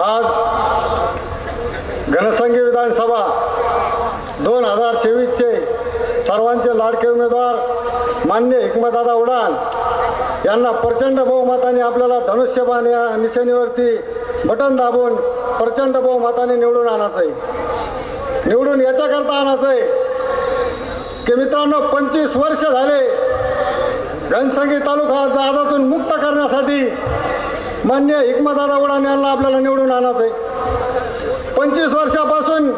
आज घनसंघी विधानसभा दोन हजार चोवीसचे सर्वांचे लाडके उमेदवार मान्य हिकमतदादा उडान यांना प्रचंड बहुमताने आपल्याला धनुष्यबाण या निशाणीवरती बटन दाबून प्रचंड बहुमताने निवडून आणायचं आहे निवडून याच्याकरता आणायचं आहे की मित्रांनो पंचवीस वर्ष झाले घनसंगी तालुका जहाजातून मुक्त करण्यासाठी मान्य हिकमतदादा उडान यांना आपल्याला निवडून आणायचं आहे पंचवीस वर्षापासून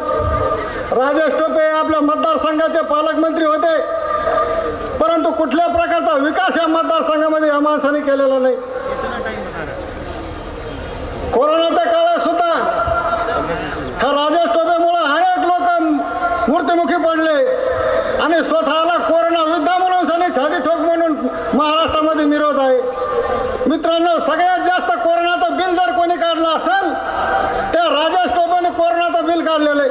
राजेश टोपे आपल्या मतदारसंघाचे पालकमंत्री होते. परंतु कुठल्या प्रकारचा विकास या मतदारसंघामध्ये या माणसाने केलेला नाही. कोरोनाच्या काळात सुद्धा हा राजेश टोपेमुळे अनेक लोक मृत्युमुखी पडले आणि स्वतःला काढलेलं आहे.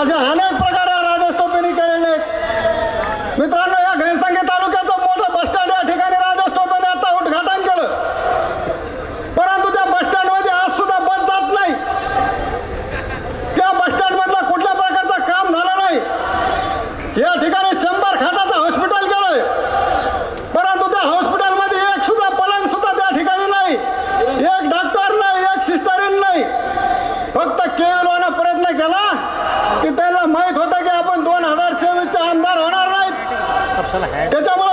असे अनेक प्रकार त्याच्यामुळे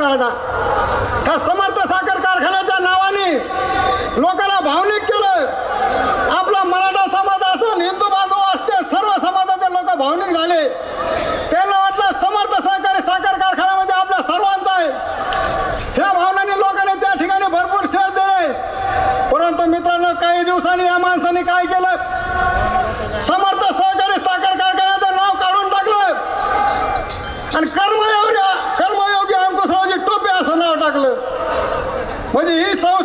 काढला त्या समर्थ साखर कारखान्याच्या नावाने लोकांना भावनिक केलं? आपला मराठा समाज असेल हिंदू बांधव असते सर्व समाजाचे लोक भावनिक झाले. त्यांना वाटलं समर्थ सहकारी साखर कारखाना म्हणजे आपल्या सर्वांचा आहे. ह्या भावनाने लोकांनी त्या ठिकाणी भरपूर शेअर दिले. परंतु मित्रांनो काही दिवसांनी या माणसाने काय केलं? समर्थ सहकारी साखर कारखान्याचं नाव काढून टाकलं. आणि कर्म कर्मयोगी अंकुशरावजी टोपे असं नाव टाकलं म्हणजे ही संस्था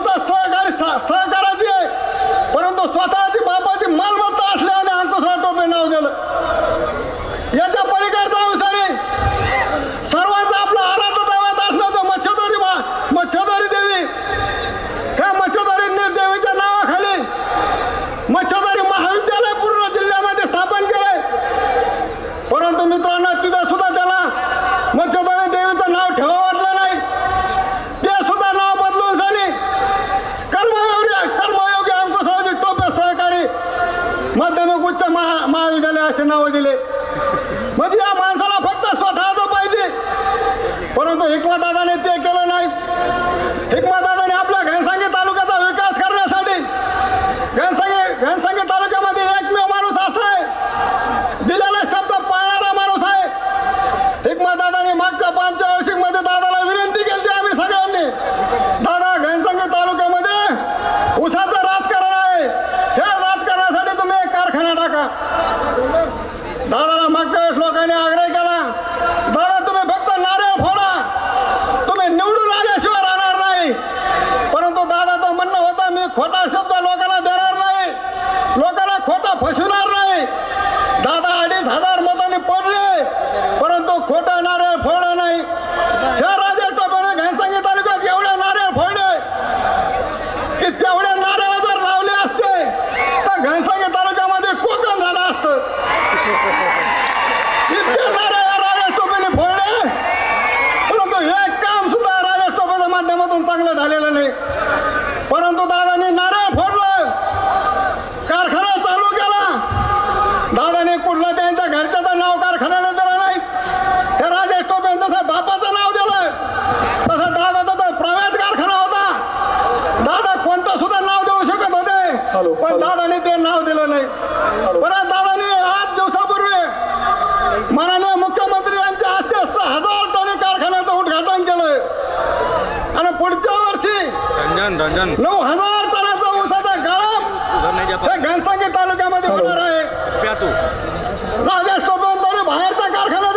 महाविद्यालय असे नावं दिले म्हणजे या माणसाला फक्त स्वतःचं पाहिजे परंतु हिकमतदादाने ते केलं नाही हिकमतदादाने आपल्या घनसंगी तालुक्याचा विकास करण्यासाठी घनसंगी घनसंगी तालुक्यामध्ये एकमेव माणूस असा आहे दिलेला शब्द पाळणारा माणूस आहे हिकमतदादाने मागच्या पंचवार्षिकमध्ये दादाला विनंती केली होती आम्ही सगळ्यांनी दादा घनसंगी तालुक्यामध्ये उसाचं राजकारण आहे ह्या राजकारणासाठी तुम्ही एक कारखाना टाका दादाला मागच्या वेळेस लोकांनी आग्रह केला दादा तुम्ही फक्त नारळ फोडा तुम्ही निवडून आल्याशिवाय राहणार नाही परंतु दादाचं म्हणणं होतं मी खोटा शब्द लोकांना देणार नाही लोकांना खोटा फसवणार नाही दादा अडीच हजार मतांनी पडले परंतु खोटा नारळ फोडला नाही ह्या राजा टोपेने घनसंगी तालुक्यात एवढे नारळ फोडले की तेवढे नारळ जर लावले असते तर घनसंगी तालुक्यामध्ये कोकण झालं असतं इतके नारळ या राजेश टोपेने फोडले परंतु एक काम सुद्धा राजेश टोपेच्या माध्यमातून चांगलं झालेलं नाही. परंतु दादांनी नारळ फोडलं. कारखाना चालू केला. दादाने कुठलं त्यांच्या घरच्याचं नाव कारखान्याला दिलं नाही. हे राजेश टोपे जसं बापाचं नाव दिलं तसं दादाचा तर प्रायव्हेट कारखाना होता. दादा कोणतं सुद्धा नाव देऊ शकत होते पण दादाने ते नाव दिलं नाही. परत रंजन रंजन. नऊ हजार तणाचा उसाचा गाळप हे घनसांगी तालुक्यामध्ये होणार आहे. राजेश टोपे बाहेरचा कारखाना